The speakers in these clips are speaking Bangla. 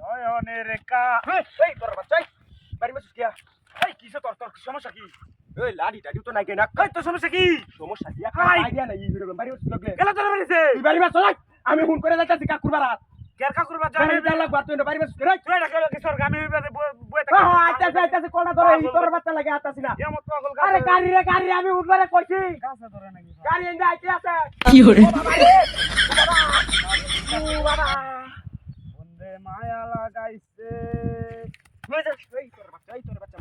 নয়নের কা এই তোর বাচ্চা এই, বাড়ি মাসুস গিয়া এই কিসে তোর তোর সমস্যা কি? এই লাডি টাডি তো নাই কেনা। এই তোর সমস্যা কি? সমস্যা কি? হাই। আইডিয়া নাই হিরো বাড়ি মাসুস লগলে গেলা তোর বাড়িছে তুই বাড়ি মাসুস চল আমি ফোন করে যাইতাছি কাকুর বাড়া। কের কা করবা জানি যা লাগবা তুই বাড়ি মাসুস করে তুই কিশোর গামি হইবে বই হ্যাঁ হ্যাঁ আইতাছে আইতাছে কোনা ধরে এই তোর বাচ্চা লাগে আতাছি না। আরে গাড়ি রে গাড়ি আমি উঠবারে কইছি। কাছে ধরে নাকি গাড়ি এনে আইতে আছে। বন্দে মায়া লাগাইছে।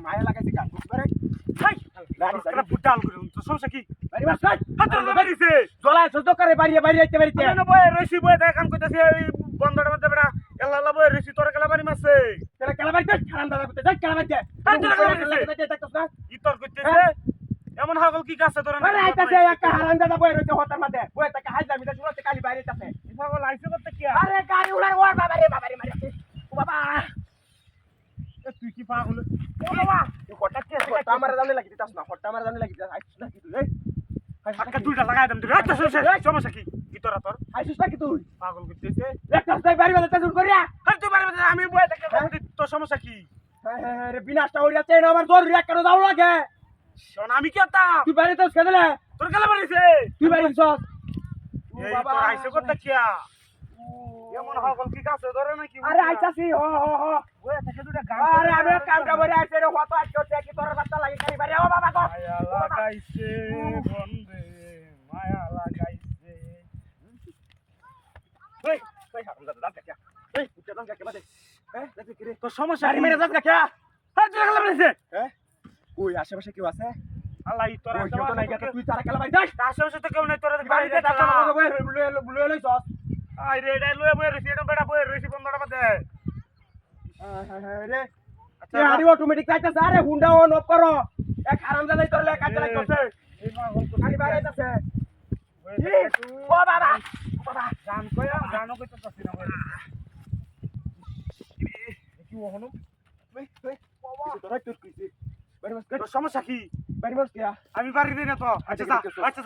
মায়া লাগাইছে গান বুঝবারে কি? জলাই সহ্য করে বাড়ি বাড়ি আইতে বাড়িতে কেন বই রইছি বই দেখ কাম কইতাছি এই বন্দর মধ্যে বেড়া এল্লা লা বই রইছি তোর কেলা বাড়ি মারছে। তেরা কেলা বাড়িতে খারান দাদা করতে যাই কেলা বাড়িতে এই তোরা কেলা বাড়িতে? ই তোর কইতেছে এমন হাগল কি কাছে তোর আরে আইতাছে একটা হারান দাদা বই রইছে হতার মাঝে বই তাকে হাই দামি তা শুনতে কালি বাইরে আইতাছে পাগল আইছে করতে কি আরে? গাড়ি উড়ার ওর বাবা রে বাবা রে মারে ও বাবা। তুই কি পাগল? ও বাবা। তুই হঠাৎ কি? হঠাৎ আমার দামে লাগি দিতাস না হঠাৎ আমার দামে লাগি দিতাস? আইছিস না কি তুই এই। আজকে দুইটা লাগাই দেন তুই সমস্যা কি? তোরা তোর। আইছিস না কি তুই? পাগল কইতেছে একটা তাই বাড়ি বাড়ি শুরু করিয়া। আরে তুই বাড়ি বাড়ি আমি বই দেখে তোর সমস্যা কি? হ্যাঁ হ্যাঁ রে বিনাশটা উড়িয়া চেন আমার জরুরি একটা দাও লাগে। শোন আমি কি আতা তুই বাড়ি তো খেদলে তোর কেলা বাড়িছে তুই বাড়ি সস এই তোর আইছে করতে কি এমন হাগল কি কাছে? ধরে নাকি আরে আইতাছি হ হ হ। বই দেখে দুইটা গান আরে আমি কামটা বলে আইছে রে হতো আজকে কি তোর বাচ্চা লাগি খালি বাড়ি ও বাবা গো। মায়া লাগাইছে বন্দে মায়া লাগাইছে এই এই হারাম দাদা দাদা কে এই উচ্চ দাদা কে বাদে হ্যাঁ দেখি কি রে তোর সমস্যা গাড়ি কি? মেরে দাদা কে হ্যাঁ তুই হ্যাঁ আশেপাশে কেউ আছে? আল্লাহ তোর ওই নাই গেছে তুই তারা যাস আশেপাশে তো কেউ নাই তোর বাড়িতে টাকা লাগাবো বলে বলে লই সস আই রে এটা লয়ে বয়ে রইছি এটা বেটা বয়ে রইছি বন্ধটা রে। তুই গাড়ি অটোমেটিক চাইতেছে আরে হুন্ডা অন অফ করো। এক হারাম দাদাই তোর লে কাজে লাগতেছে এই পাগল তো গাড়ি বাইরে যাচ্ছে দেখে ও বাবা। গান কইয়া গানও কইতে পারছি না কি ওহনো ওই ওই সমস্যা কি? আমি বাড়ি দিই না তো। আচ্ছা যা আচ্ছা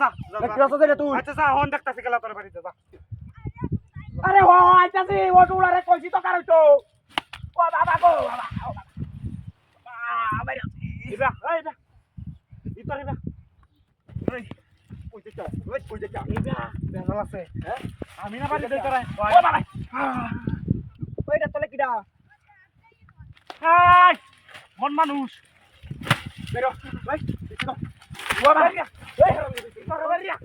আছে তুই। আচ্ছা যা হন দেখতাছি গেলা তোর বাড়িতে যা। আরে ও আইতাছি অটো উড়ারে কইছি তো কারও তো। ও বাবা গো বাবা ও বাবা। বাবা বাইরে ইবা এই বা ই তোর ইবা এই ওই দেখা ওই ওই দেখা ইবা বেজাল আছে। হ্যাঁ? আমি না বাড়ি দেই তোরা ও বাবা ওইটা তলে কিডা হাই মন মানুষ বেরো ভাই ও বাবা ওই হারাম